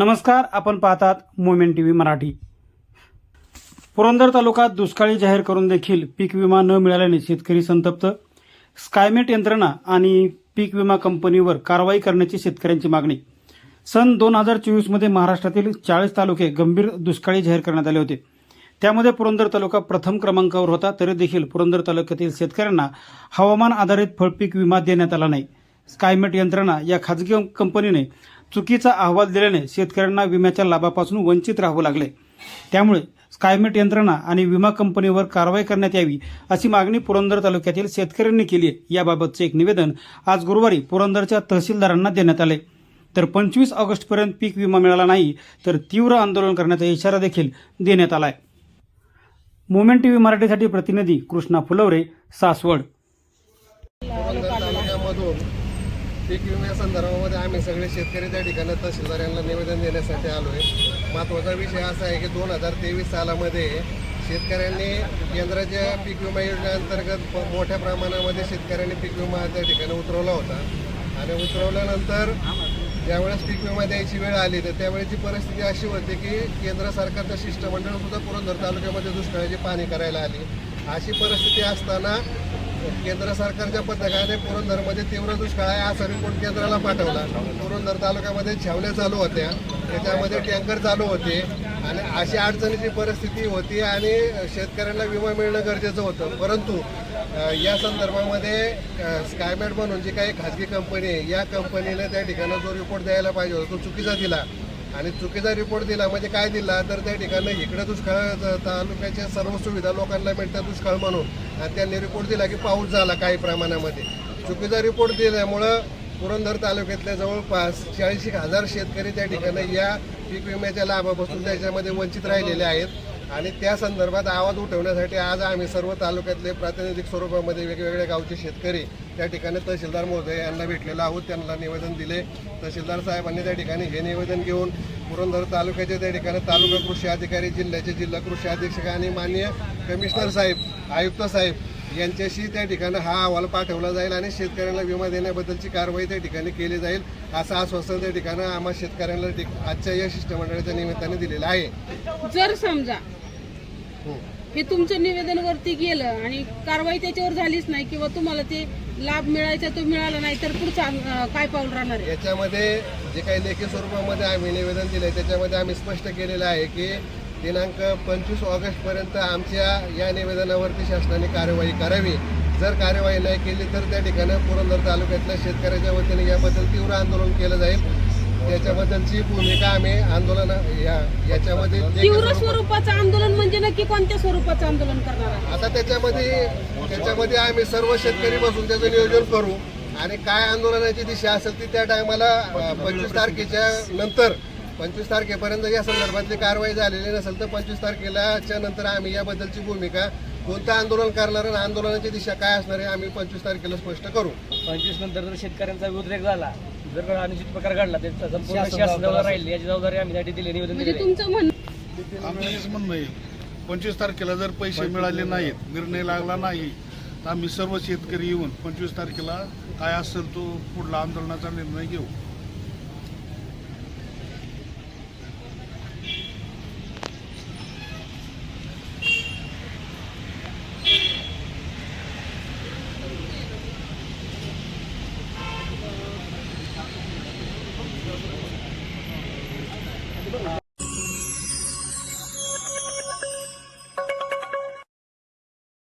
नमस्कार आपण पाहतात moment T V Marathi. Purandar तालुक्यात दुष्काळी जाहीर करून देखील पीक विमा न मिळाल्याने शेतकरी संतप्त. स्कायमेट यंत्रणा आणि पीक विमा कंपनीवर कारवाई करण्याची शेतकऱ्यांची मागणी. सन दोन हजार चोवीसमध्ये महाराष्ट्रातील चाळीस तालुके गंभीर दुष्काळी जाहीर करण्यात आले होते. त्यामध्ये पुरंदर तालुका प्रथम क्रमांकावर होता तरी देखील पुरंदर तालुक्यातील शेतकऱ्यांना हवामान आधारित फळपीक विमा देण्यात आला नाही. स्कायमेट यंत्रणा या खाजगी कंपनीने चुकीचा अहवाल दिल्याने शेतकऱ्यांना विम्याच्या लाभापासून वंचित राहावं लागले. त्यामुळे स्कायमेट यंत्रणा आणि विमा कंपनीवर कारवाई करण्यात यावी अशी मागणी पुरंदर तालुक्यातील शेतकऱ्यांनी केली आहे. याबाबतचे एक निवेदन आज गुरुवारी पुरंदरच्या तहसीलदारांना देण्यात आले. तर पंचवीस ऑगस्टपर्यंत पीक विमा मिळाला नाही तर तीव्र आंदोलन करण्याचा इशारा देखील देण्यात आलाय. मोमेंट टीव्ही मराठीसाठी प्रतिनिधी कृष्णा फुलवरे सासवड. पीक विम्या संदर्भामध्ये आम्ही सगळे शेतकरी त्या ठिकाणी तहसीलदार यांना निवेदन देण्यासाठी आलो आहे महत्त्वाचा विषय असा आहे की दोन हजार तेवीस सालामध्ये शेतकऱ्यांनी केंद्राच्या पीक विमा योजनेअंतर्गत मोठ्या प्रमाणामध्ये शेतकऱ्यांनी पीक विमा त्या ठिकाणी उतरवला होता. आणि उतरवल्यानंतर ज्यावेळेस पीक विमा द्यायची वेळ आली तर त्यावेळेची परिस्थिती अशी होती की केंद्र सरकारचं शिष्टमंडळ सुद्धा पुरंदर तालुक्यामध्ये दुष्काळाची पाणी करायला आली. अशी परिस्थिती असताना केंद्र सरकारच्या पथकाने पुरंदरमध्ये तीव्र दुष्काळ आहे. असा रिपोर्ट केंद्राला पाठवला. पुरंदर तालुक्यामध्ये छावल्या चालू होत्या. त्याच्यामध्ये टँकर चालू होते. आणि अशी अडचणीची परिस्थिती होती आणि शेतकऱ्यांना विमा मिळणं गरजेचं होतं. परंतु या संदर्भामध्ये स्कायमॅट म्हणून जी काही खाजगी कंपनी आहे या कंपनीने त्या ठिकाणी जो रिपोर्ट द्यायला पाहिजे होता. तो चुकीचा दिला. आणि चुकीचा रिपोर्ट दिला म्हणजे काय दिला? तर त्या ठिकाणी इकडे दुष्काळ तालुक्याच्या सर्व सुविधा लोकांना मिळतात दुष्काळ म्हणून. आणि त्यांनी रिपोर्ट दिला की पाऊस झाला काही प्रमाणामध्ये. चुकीचा रिपोर्ट दिल्यामुळं पुरंदर तालुक्यातल्या जवळपास चाळीस हजार शेतकरी त्या ठिकाणी या पीक विम्याच्या लाभापासून त्याच्यामध्ये वंचित राहिलेले आहेत. आणि त्या संदर्भात आवाज उठवण्यासाठी आज आम्ही सर्व तालुक्यातले प्रातिनिधिक स्वरूपामध्ये वेगवेगळ्या गावचे शेतकरी त्या ठिकाणी तहसीलदार महोदय यांना भेटलेलो आहोत. त्यांना निवेदन दिले. तहसीलदार साहेबांनी त्या ठिकाणी हे निवेदन घेऊन पुरंदर तालुक्याचे त्या ठिकाणी तालुका कृषी अधिकारी जिल्ह्याचे जिल्हा कृषी अधीक्षक आणि माननीय कमिशनर साहेब आयुक्त साहेब यांच्याशी त्या ठिकाणी हा अहवाल पाठवला जाईल आणि शेतकऱ्यांना विमा देण्याबद्दलची कारवाई त्या ठिकाणी केली जाईल असं आश्वासन त्या ठिकाणी आम्हा शेतकऱ्यांना आजच्या या शिष्टमंडळाच्या निमित्ताने दिलेलं आहे. जर समजा हो. हे तुमचं निवेदनवरती गेलं आणि कारवाई त्याच्यावर झालीच नाही किंवा तुम्हाला ते लाभ मिळायचा तो मिळाला नाही तर पुढचा काय पाऊल राहणार आहे? याच्यामध्ये जे काही लेखी स्वरूपामध्ये आम्ही निवेदन दिले त्याच्यामध्ये आम्ही स्पष्ट केलेलं आहे की दिनांक पंचवीस ऑगस्टपर्यंत आमच्या या निवेदनावरती शासनाने कार्यवाही करावी. जर कार्यवाही नाही केली तर त्या ठिकाणी पुरंदर तालुक्यातल्या शेतकऱ्याच्या वतीने याबद्दल तीव्र आंदोलन केलं जाईल. त्याच्याबद्दलची भूमिका आम्ही आंदोलन या याच्यामध्ये तीव्र स्वरूपाचं आंदोलन म्हणजे नक्की कोणत्या स्वरूपाचं आंदोलन करणार आहे आता त्याच्यामध्ये त्याच्यामध्ये आम्ही सर्व शेतकरी बसून त्याचं नियोजन करू आणि काय आंदोलनाची दिशा असेल ती त्या टायमाला पंचवीस तारखेच्या नंतर पंचवीस तारखेपर्यंत या संदर्भातली कारवाई झालेली नसेल तर पंचवीस तारखेलाच्या नंतर आम्ही याबद्दलची भूमिका कोणतं आंदोलन करणार आणि आंदोलनाची दिशा काय असणार आहे आम्ही पंचवीस तारखेला स्पष्ट करू. पंचवीस नंतर जर शेतकऱ्यांचा उद्रेक झाला जर अनिश्चित प्रकार घडला तर संपूर्ण शासनावर राहील. याची जबाबदारी आम्ही त्यासाठी दिली निवेदन म्हणजे म्हणणं आमचं हेच म्हणणं आहे. पंचवीस तारखेला जर पैसे मिळाले नाहीत निर्णय लागला नाही तर आम्ही सर्व शेतकरी येऊन पंचवीस तारखेला काय असेल तो पुढला आंदोलनाचा निर्णय घेऊ.